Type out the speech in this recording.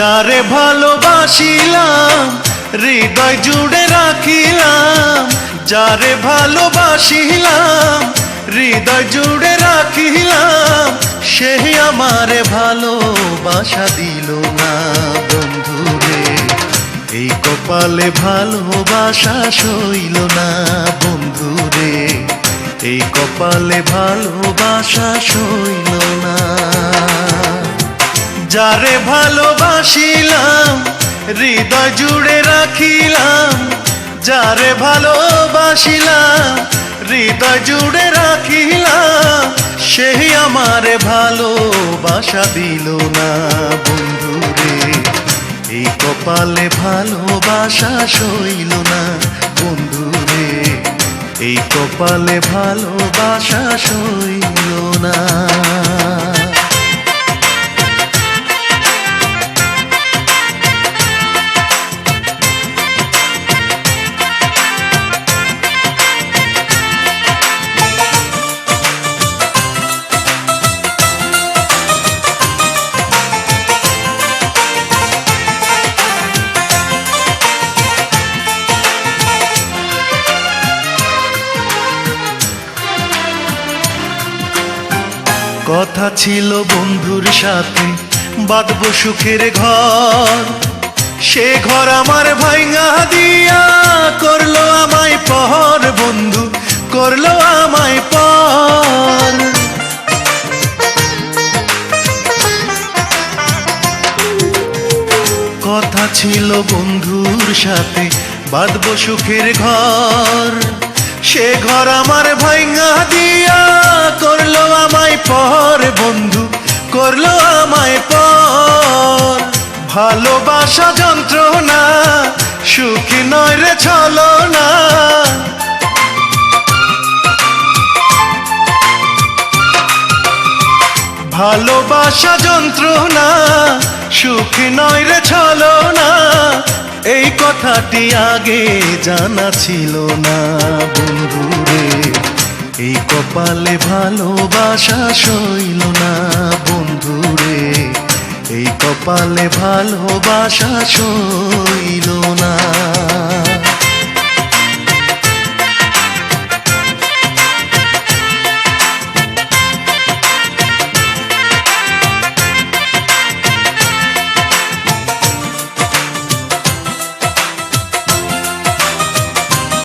যারে ভালোবাসিলাম, হৃদয় জুড়ে রাখিলাম, যারে ভালোবাসিলাম, হৃদয় জুড়ে রাখিলাম, সে আমারে ভালোবাসা দিল না বন্ধুরে এই কপালে ভালোবাসা সইল না বন্ধুরে এই কপালে ভালোবাসা সইল না যারে ভালোবাসিলাম, হৃদয় জুড়ে রাখিলাম, যারে ভালোবাসিলাম, হৃদয় জুড়ে রাখিলাম, সেই আমারে ভালোবাসা দিল না বন্ধুরে এই কপালে ভালোবাসা সইল না বন্ধুরে এই কপালে ভালোবাসা সইল না। কথা ছিল বন্ধুর সাথে, বাঁধবো সুখের ঘর। সে ঘর আমার ভাইঙা দিয়া করল আমায় পর, বন্ধু, করল আমায় পর। কথা ছিল বন্ধুর সাথে, বাঁধবো সুখের ঘর। সে ঘর আমার ভাইঙা দিয়া করল আমায় পর, বন্ধু, করল আমায় পর। ভালোবাসা যন্ত্রণা, সুখী নয় রে ছলো না ভালোবাসা যন্ত্রণা, সুখী নয় রে এই কথাটি আগে জানা ছিল না বন্ধুরে। এই কপালে ভালোবাসা সইল না বন্ধু রে এই কপালে ভালোবাসা সইল